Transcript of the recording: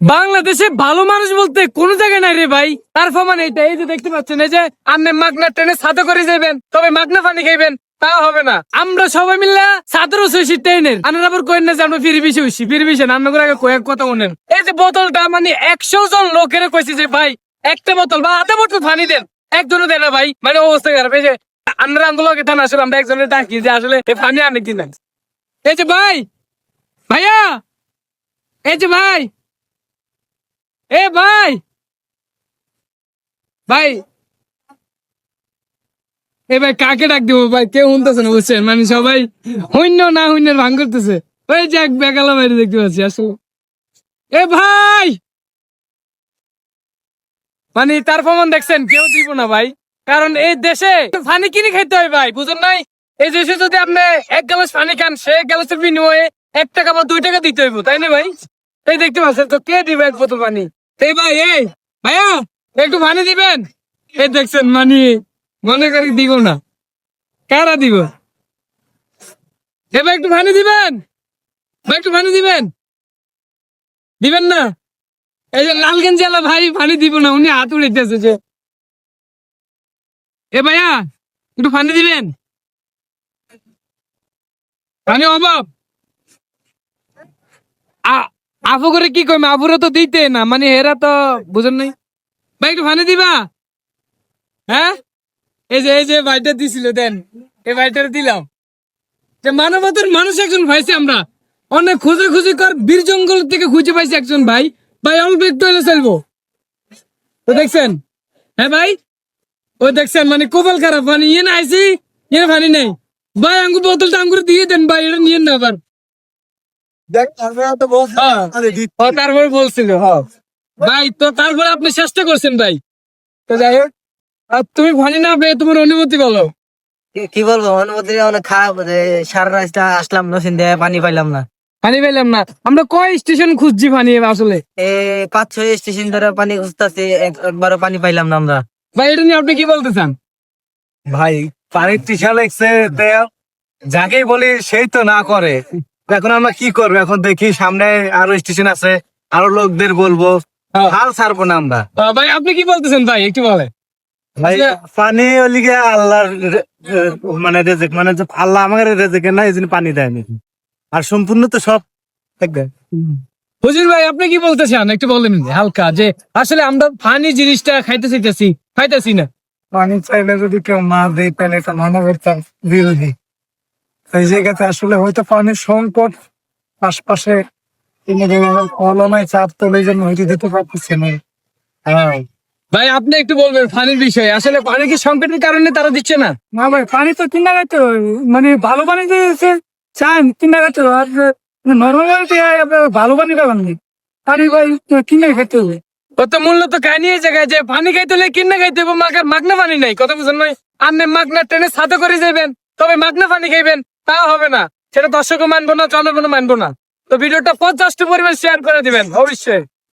বাংলাদেশে ভালো মানুষ বলতে কোন জায়গায় নাই রে ভাই। তার প্রমাণ এইটা, এই যে দেখতে পাচ্ছেন, এই যে আপনি মাগনা ট্রেনে সাথে করে যাবেন তবে মাগনা পানি খাইবেন, তা হবে না। আমরা সবাই মিলে সাতেরো ছয়শি ট্রেনের। আনার আবার কয়েন না যে আমরা ফিরে বেশি হইছি ফিরে বেশি রান্না করে আগে কয়েক কথা বলেন। এই যে বোতলটা মানে একশো জন লোকের কইছি যে, ভাই, একটা বোতল বা আধা বোতল পানি দেন। একজনও দেন না ভাই মানে অবস্থা খারাপ। এই যে আমরা আন্দোলনকে থানা আসলে আমরা একজনের ডাকি যে, আসলে পানি আনে কিনা এই যে ভাই, ভাইয়া, এই যে ভাই এ ভাই! ভাই! এ ভাই, কাকে ডাক দিব? ভাই, কেউ শুনতেছে না, বুঝছেন? মানে সবাই হইন্য না হইন্যের ভাঙ করতেছে। ওই যে এক বেকালা বাইরে দেখতে পাচ্ছি আসলে এ ভাই! মানে তার প্রমাণ দেখছেন, কেউ দিব না ভাই। কারণ এই দেশে পানি কিনে খাইতে হয় ভাই, বুঝেন নাই? এই দেশে যদি আপনি এক গ্লাস পানি খান, সে গ্লাসের বিনিময়ে এক টাকা বা দুই টাকা দিতে হইব, তাই না ভাই? এই দেখতে পাচ্ছেন, তো কে দিবে এক বোতল পানি? এই ভাই, এই, ভাইয়া, একটু পানি দিবেন? এই দেখছেন মানে মনে করি দিব না। কারা দিব? এবার একটু পানি দিবেন? ভাই, একটু পানি দিবেন? দিবেন না? এই যে লালগঞ্জ জেলা ভাই, পানি দিব না, উনি হাত উড়িতেছে যে। এ ভাইয়া, একটু পানি দিবেন? পানি অভাব? আ- আফু করে কি কইম? আফুরে তো দিতে না মানে এরা তো, বুঝেন নাই? ভাই, একটু পানি দিবা? হ্যাঁ? এই যে এই যে ভাইটা দিছিল, দেন। এই ভাইটা দিলাম। যে মানবতার মানুষ একজন পাইছি আমরা। অনেক খুঁজে খুঁজে কর, বীর জঙ্গল থেকে খুঁজে পাইছি একজন ভাই। ভাই অল্প একটু হলে চলবো। তো দেখছেন? হ্যাঁ ভাই? ও দেখছেন? মানে কপাল খারাপ। মানে ইয়ে না আইসি ইয়ে পানি নেই। ভাই, আঙ্গুর বোতলটা আঙ্গুর দিয়ে দেন। ভাই এটা নিয়ে না আবার। তারপরে বলছিল হ্যাঁ। ভাই তো তারপরে আপনি চেষ্টা করছেন ভাই। তো যাই হোক আর তুমি পানি না পেয়ে তোমার অনুভূতি বলো। কি- কি বলব অনুমতি অনেক খারাপ সারা রাস্তা আসলাম নসিন দিয়ে পানি পাইলাম না। পানি পেলাম না। আমরা কয় স্টেশন খুঁজছি পানি আসলে? এ পাঁচ ছয় স্টেশন ধরে পানি খুঁজতেছি একবারও পানি পাইলাম না আমরা। ভাই এটা নিয়ে আপনি কি বলতে চান? ভাই পানির তৃষা লাগছে যাকেই বলি সেই তো না করে। এখন আমরা কি করব? এখন দেখি সামনে আরও স্টেশন আছে আরও লোকদের বলব। হ্যাঁ। হাল ছাড়বো না আমরা। ভাই আপনি কি বলতেছেন ভাই একটু বলে ভাই। পানি ওলিগে আল্লাহর মানে রেজেক মানে আল্লাহ আমাদের রেজেকের না এই জন্য পানি দেয়নি আর সম্পূর্ণ তো সব দেখবে হুজুর ভাই আপনি কি বলতে চান একটু বলেন হালকা। যে আসলে আমরা পানি জিনিসটা খাইতে চাইতেছি খাইতেছি না। পানি চাইলে যদি কেউ না দেয় তাহলে এটা মানবতার বিরোধী এই জায়গাতে আসলে হয়তো পানির সংকট আশপাশে চাপ তোলে জন্য হয়তো দিতে পারতেছে না। হ্যাঁ। ভাই আপনি একটু বলবেন পানির বিষয়ে। আসলে পানি কি সংকটের কারণে তারা দিচ্ছে না? না ভাই পানি তো তিন মানে ভালো পানি দিয়েছে চান তিন আর নর্মাল পানিতে ভালো পানি পাবেন পানি ভাই কিনে খেতে হবে। কত মূল্য তো নিয়ে জায়গায় যে পানি খাইতে হলে কিনে খাইতে হবে মাগার মাগনা পানি নাই। কথা বুঝেন নাই আপনি মাগনা ট্রেনে সাথে করে যাবেন তবে মাগনা পানি খাইবেন। তা হবে না। সেটা দর্শকও মানবো না, জনগণও মানবো না। তো ভিডিওটা পঞ্চাশটি পরিমাণ শেয়ার করে দিবেন, অবশ্যই।